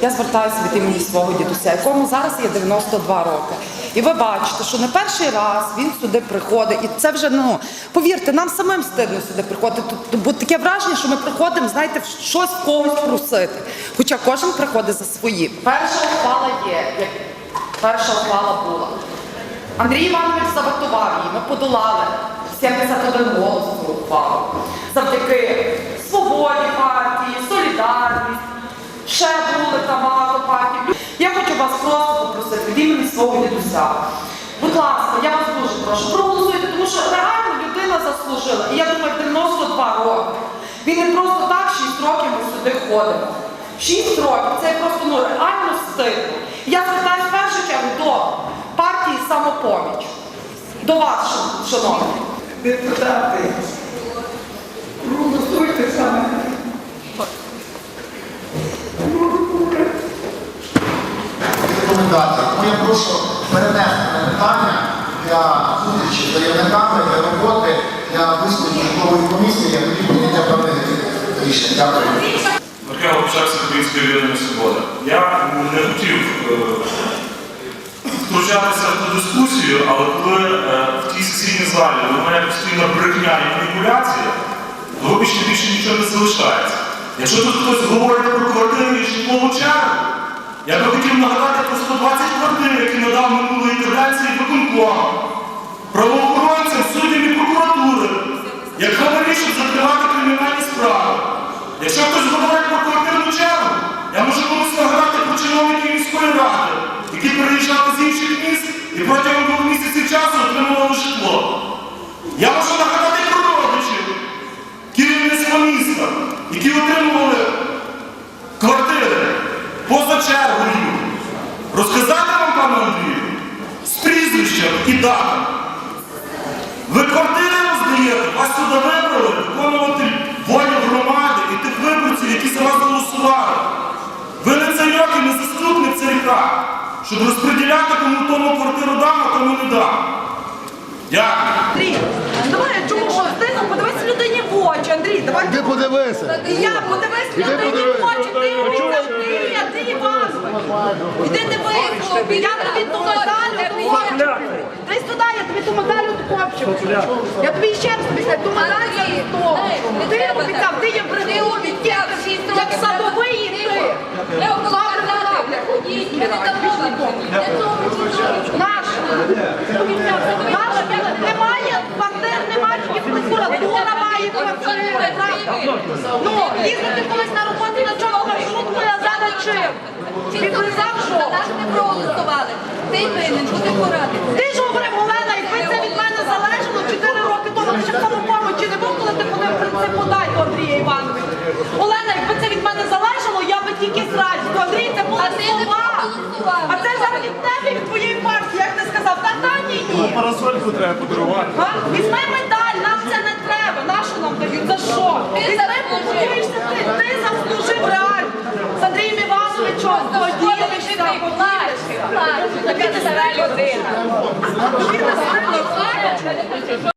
Я звертаюся від імені свого дідуся, якому зараз є 92 роки. І ви бачите, що не перший раз він сюди приходить, і це вже ну повірте, нам самим стидно сюди приходити. Тут бо таке враження, що ми приходимо, знаєте, в щось когось просити. Хоча кожен приходить за свої. Перша ухвала є, перша ухвала була. Андрій Іванович забатував її, ми подолали 71 голос ухвалу. Завдяки свободі партії, солідарність, ще свого. Будь ласка, я вас дуже прошу, проголосуйте, тому що реально людина заслужила. І я думаю, 92 роки. Він не просто так 6 років ми сюди ходимо. 6 років це просто ну, реально стидно. Я звертаюся в першу чергу до партії самопоміч. До вас, шановні. депутати, проголосуйте за мене. Рекомендації. Тому я прошу перенести на питання для зустрічі з заявниками, для роботи, для висновку житлової комісії, як тоді прийняття певних рішень. Дякую. Михайло Пчакся, Українська єдина свобода. Я не хотів е, втручатися в ту дискусію, але коли е, в тій сесійній залі вимагає постійна брехня і маніпуляція, то вибачте більше нічого не залишається. Якщо тут хтось говорить 20 квартир, які надав минулої інтервенції виконкова, правоохоронцям, суддям і прокуратури, яка говорить, закривати кримінальні справи. Якщо хтось говорить про квартирну чергу, я можу комусь награти про чиновників міської ради, які переїжджали з інших міст і протягом двох місяців часу отримували житло. Я можу нагадати про родичів керівництва міста, які отримували квартири поза чергою. Розказати вам, пане Андрію, з прізвищем і датами. Ви квартири роздаєте, вас сюди вибрали виконувати волю громади і тих виборців, які за вас голосували. Ви не царьок і не заступник царіка, щоб розподіляти кому тому квартиру дам, а кому не дам. Дякую. Андрій, давай, чому що? Подивись людині в очі, Андрій, давай. Ти подивися. Я подивись людині в очі, ти, Андрій Іванович. Іди дивись, я тобі. ту медалю хлопчику. Ти сюди, я тобі ту медалю хлопчику. Я тобі ще раз обіцяю, ту медаль за того. Ти обіцяв, ти є брехун, як садовий і ти. Наш. Наш. Немає квартир, немає прокуратура має квартири. Ну, їздити колись на роботу на чому маршрутку, я зараз чим? Підрізав що? Нас не проголосували. Ти винен, бути порадити. Ти ж говорив, Олена, якби це від мене залежало 4 роки тому, ти ще в тому помочі не був, коли ти ходив принципу дай до Андрія Івановича. Олена, якби це від мене залежало, я би тільки з радістю. Андрій, це були А слова. А це зараз від тебе, від твоєї партії, як ти сказав, та та ні, ні. Парасольку треба подарувати. А? Візьми медаль, нам це не треба. Нащо нам дають? За що? Ти ти. Ти заслужив Івановичем поділишся, поділишся. Така стара людина.